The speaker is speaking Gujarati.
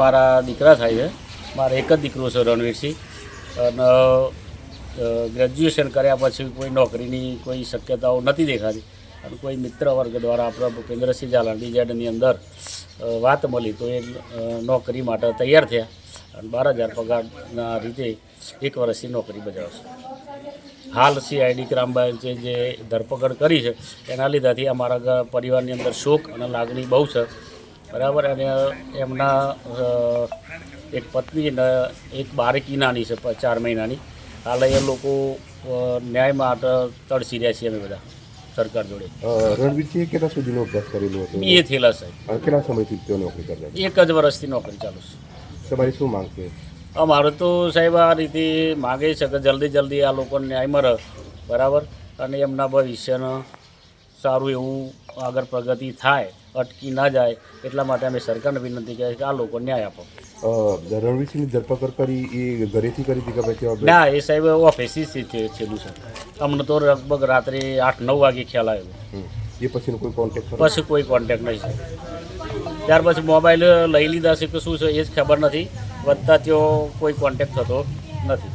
મારા દીકરા થાય છે. મારે એક જ દીકરો છે, રણવીરસિંહ. અને ગ્રેજ્યુએશન કર્યા પછી કોઈ નોકરીની કોઈ શક્યતાઓ નથી દેખાતી. અને કોઈ મિત્ર વર્ગ દ્વારા આપણા ભૂપેન્દ્રસિંહ ઝાલા ડીઝેડની અંદર વાત મળી તો એ નોકરી માટે તૈયાર થયા. અને બાર હજાર પગારના રીતે એક વર્ષથી નોકરી બજાવશે. હાલ સીઆઈડી ક્રાઇમ બ્રાન્ચે જે ધરપકડ કરી છે. એના લીધાથી અમારા પરિવારની અંદર શોક અને લાગણી બહુ છે. બરાબર? અને એમના એક પત્ની અને એક બાળકી નાની છે ચાર મહિનાની. હાલ એ લોકો ન્યાય માટે તડસી રહ્યા છીએ અમે બધા સરકાર જોડે. અ, કેટલા સુધીનો અભ્યાસ કરેલો હતો? બીએ થયેલા સાહેબ કેટલા સમયથી તેઓ નોકરી કરતા એક જ વર્ષથી નોકરી ચાલુ છે. તમારી શું માંગ છે? અમારે તો સાહેબ આ રીતે માગે છે કે જલ્દી જલ્દી આ લોકોને ન્યાય મળે બરાબર? અને એમના ભવિષ્યનો સારું એવું આગળ પ્રગતિ થાય અટકી ના જાય એટલા માટે અમે સરકારને વિનંતી કરીએ કે આ લોકો ન્યાય આપો. રણવીરસિંહની ધરપકડ કરી એ ઘરેથી કરી હતી કે પછી ના એ સાહેબ ઓફિસથી છેલ્લું છે અમને તો લગભગ રાત્રે આઠ નવ વાગે ખ્યાલ આવ્યો. એ પછીનો કોઈ કોન્ટેક્ટ પછી કોઈ કોન્ટેક નહીં છે ત્યાર પછી મોબાઈલ લઈ લીધા છે કે શું છે એ જ ખબર નથી. વધતા ત્યાં કોઈ કોન્ટેક થતો નથી.